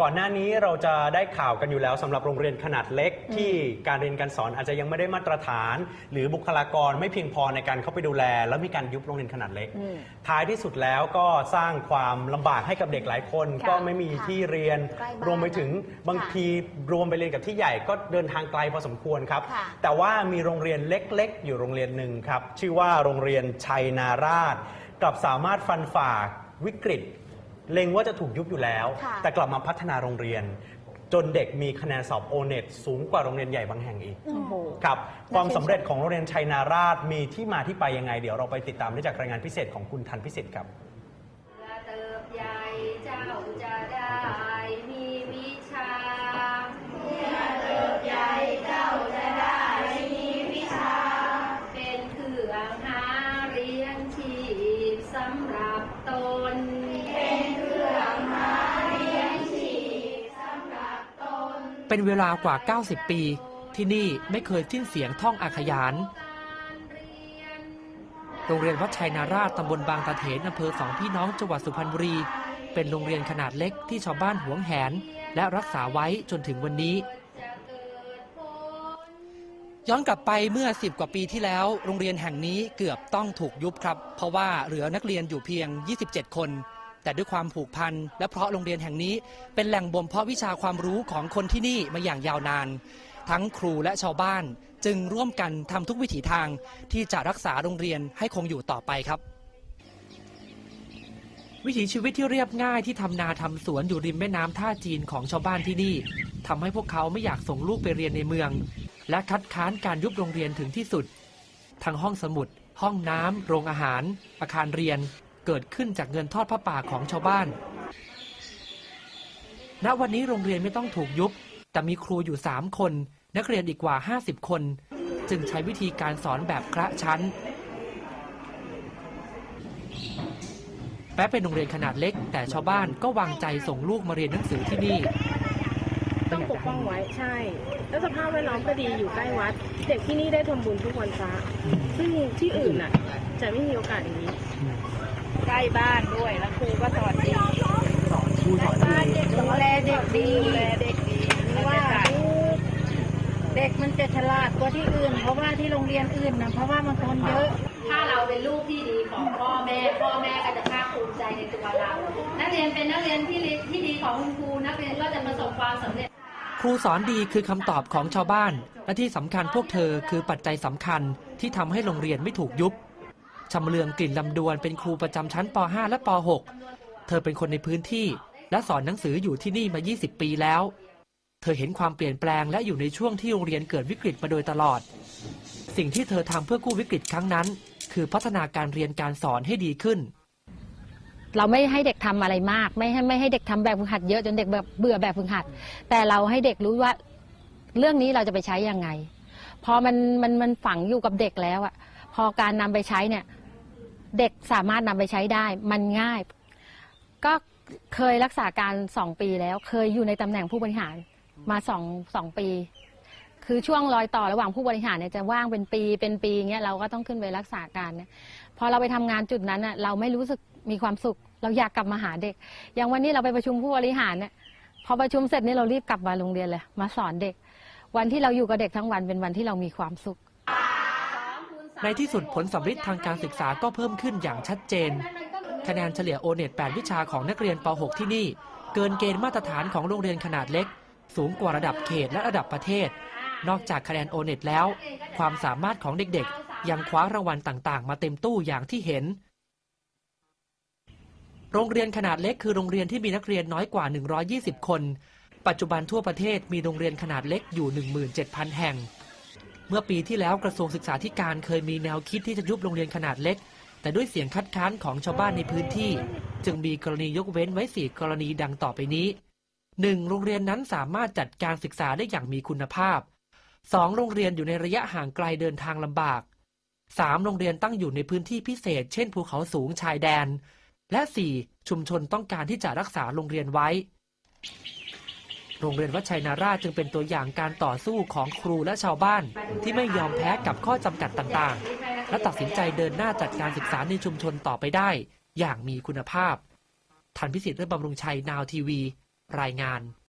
ก่อนหน้านี้เราจะได้ข่าวกันอยู่แล้วสำหรับโรงเรียนขนาดเล็กที่การเรียนการสอนอาจจะยังไม่ได้มาตรฐาน หรือบุคลากรไม่เพียงพอในการเข้าไปดูแล แล้วมีการยุบโรงเรียนขนาดเล็กอืมท้ายที่สุดแล้วก็สร้างความลำบากให้กับเด็กหลายคนค่ะก็ไม่มีที่เรียนใกล้บ้านรวมไปถึงบางค่ะทีรวมไปเรียนกับที่ใหญ่ก็เดินทางไกลพอสมควรครับค่ะแต่ว่ามีโรงเรียนเล็กๆ อยู่โรงเรียนหนึ่งครับชื่อว่าโรงเรียนชัยนาราช กลับสามารถฟันฝ่าวิกฤต เล็งว่าจะถูกยุบอยู่แล้ว ค่ะ แต่กลับมาพัฒนาโรงเรียน จนเด็กมีคะแนนสอบโอเน็ตสูงกว่าโรงเรียนใหญ่บางแห่งอีก โอ้โห ครับความสำเร็จของโรงเรียนชัยนาราชมีที่มาที่ไปยังไง เดี๋ยวเราไปติดตามได้จากรายงานพิเศษของคุณทันพิสิทธิ์ครับเติบใหญ่ เป็นเวลากว่า 90 ปี ที่นี่ไม่เคยสิ้นเสียงท่องอาขยาน โรงเรียนวัดชัยนาราชตำบลบางตะเถนอำเภอสองพี่น้องจังหวัดสุพรรณบุรี เป็นโรงเรียนขนาดเล็กที่ชาวบ้านหวงแหน และรักษาไว้จนถึงวันนี้ ย้อนกลับไปเมื่อ 10 กว่าปีที่แล้ว โรงเรียนแห่งนี้เกือบต้องถูกยุบครับ เพราะว่าเหลือนักเรียนอยู่เพียง 27 คน แต่ด้วยความผูกพันและเพราะโรงเรียนแห่งนี้ เป็นแหล่งบ่มเพาะวิชาความรู้ของคนที่นี่มาอย่างยาวนาน ทั้งครูและชาวบ้านจึงร่วมกันทำทุกวิถีทางที่จะรักษาโรงเรียนให้คงอยู่ต่อไปครับ วิถีชีวิตที่เรียบง่ายที่ทำนาทำสวนอยู่ริมแม่น้ำท่าจีนของชาวบ้านที่นี่ทำให้พวกเขาไม่อยากส่งลูกไปเรียนในเมือง และคัดค้านการยุบโรงเรียนถึงที่สุด ทั้งห้องสมุด ห้องน้ำโรงอาหาร อาคารเรียน เกิดขึ้นจากเงินทอดพระป่าของชาวบ้าน ณ วันนี้โรงเรียนไม่ต้องถูกยุบ แต่มีครูอยู่ 3 คน นักเรียนอีกกว่า 50 คน จึงใช้วิธีการสอนแบบคละชั้น แม้เป็นโรงเรียนขนาดเล็ก แต่ชาวบ้านก็วางใจส่งลูกมาเรียนหนังสือที่นี่ ต้องปกป้องไว้ใช่ แล้วสภาพแวดล้อมก็ดีอยู่ใกล้วัด เด็กที่นี่ได้ทำบุญทุกวันพระ ซึ่งที่อื่นน่ะ จะไม่มีโอกาสอย่างนี้ ใกล้บ้านด้วยแล้วครูก็สอนดีครูสอนดีดูแลเด็กดีดูแลเด็กดีเพราะว่าเด็กมันจะฉลาดกว่าที่อื่น เพราะว่าที่โรงเรียนอื่นนะเพราะว่ามันคนเยอะ ถ้าเราเป็นลูกที่ดีของพ่อแม่ พ่อแม่ก็จะภาคภูมิใจในตัวเรา นักเรียนเป็นนักเรียนที่ดีที่ดีของคุณครูนักเรียนก็จะประสบความสำเร็จครูสอนดีคือคำตอบของชาวบ้าน และที่สำคัญพวกเธอคือปัจจัยสำคัญที่ทำให้โรงเรียนไม่ถูกยุบ ชำเลืองกลิ่นลำดวนเป็นครูประจำชั้นป .5 และป .6 เธอเป็นคนในพื้นที่ และสอนหนังสืออยู่ที่นี่มา 20 ปีแล้ว เธอเห็นความเปลี่ยนแปลงและอยู่ในช่วงที่โรงเรียนเกิดวิกฤตมาโดยตลอด สิ่งที่เธอทำเพื่อกู้วิกฤตครั้งนั้น คือพัฒนาการเรียนการสอนให้ดีขึ้น เราไม่ให้เด็กทำอะไรมาก ไม่ให้ไม่ให้เด็กทำแบบฝึกหัดเยอะจนเด็กแบบเบื่อแบบฝึกหัด แต่เราให้เด็กรู้ว่าเรื่องนี้เราจะไปใช้ยังไง พอมันมันมันฝังอยู่กับเด็กแล้วอะพอการนำไปใช้เนี่ย เด็กสามารถนำไปใช้ได้ มันง่าย ก็เคยรักษาการสองปีแล้ว เคยอยู่ในตำแหน่งผู้บริหารมาสองสองปี คือช่วงรอยต่อระหว่างผู้บริหารเนี่ยจะว่างเป็นปีเป็นปีเงี้ยเราก็ต้องขึ้นไปรักษาการเนี่ยพอเราไปทำงานจุดนั้นน่ะเราไม่รู้สึกมีความสุข เราอยากกลับมาหาเด็ก อย่างวันนี้เราไปประชุมผู้บริหารเนี่ยพอประชุมเสร็จนี่เรารีบกลับมาโรงเรียนเลยมาสอนเด็ก วันที่เราอยู่กับเด็กทั้งวันเป็นวันที่เรามีความสุข ในที่สุดผลสำฤทธิ์ทางการศึกษาก็เพิ่มขึ้นอย่างชัดเจน คะแนนเฉลี่ยโอเน็ต8วิชาของนักเรียนป .6 ที่นี่ เกินเกณฑ์มาตรฐานของโรงเรียนขนาดเล็ก สูงกว่าระดับเขตและระดับประเทศ นอกจากคะแนนโอเน็ตแล้ว ความสามารถของเด็กๆ ยังคว้ารางวัลต่างๆ มาเต็มตู้อย่างที่เห็น โรงเรียนขนาดเล็กคือโรงเรียนที่มีนักเรียนน้อยกว่า 120 คน ปัจจุบันทั่วประเทศมีโรงเรียนขนาดเล็กอยู่ 17,000 แห่ง เมื่อปีที่แล้วกระทรวงศึกษาธิการเคยมีแนวคิดที่จะยุบโรงเรียนขนาดเล็ก แต่ด้วยเสียงคัดค้านของชาวบ้านในพื้นที่ จึงมีกรณียกเว้นไว้4กรณีดังต่อไปนี้ 1. โรงเรียนนั้นสามารถจัดการศึกษาได้อย่างมีคุณภาพ 2. โรงเรียนอยู่ในระยะห่างไกลเดินทางลำบาก 3. โรงเรียนตั้งอยู่ในพื้นที่พิเศษ เช่นภูเขาสูงชายแดน และ 4. ชุมชนต้องการที่จะรักษาโรงเรียนไว้ โรงเรียนวัดชัยนาราชจึงเป็นตัวอย่างการต่อสู้ของครูและชาวบ้าน ที่ไม่ยอมแพ้กับข้อจำกัดต่างๆ และตัดสินใจเดินหน้าจัดการศึกษาในชุมชนต่อไปได้ อย่างมีคุณภาพทันพิสิทธิ์และบำรุงชัยนาวทีวี รายงาน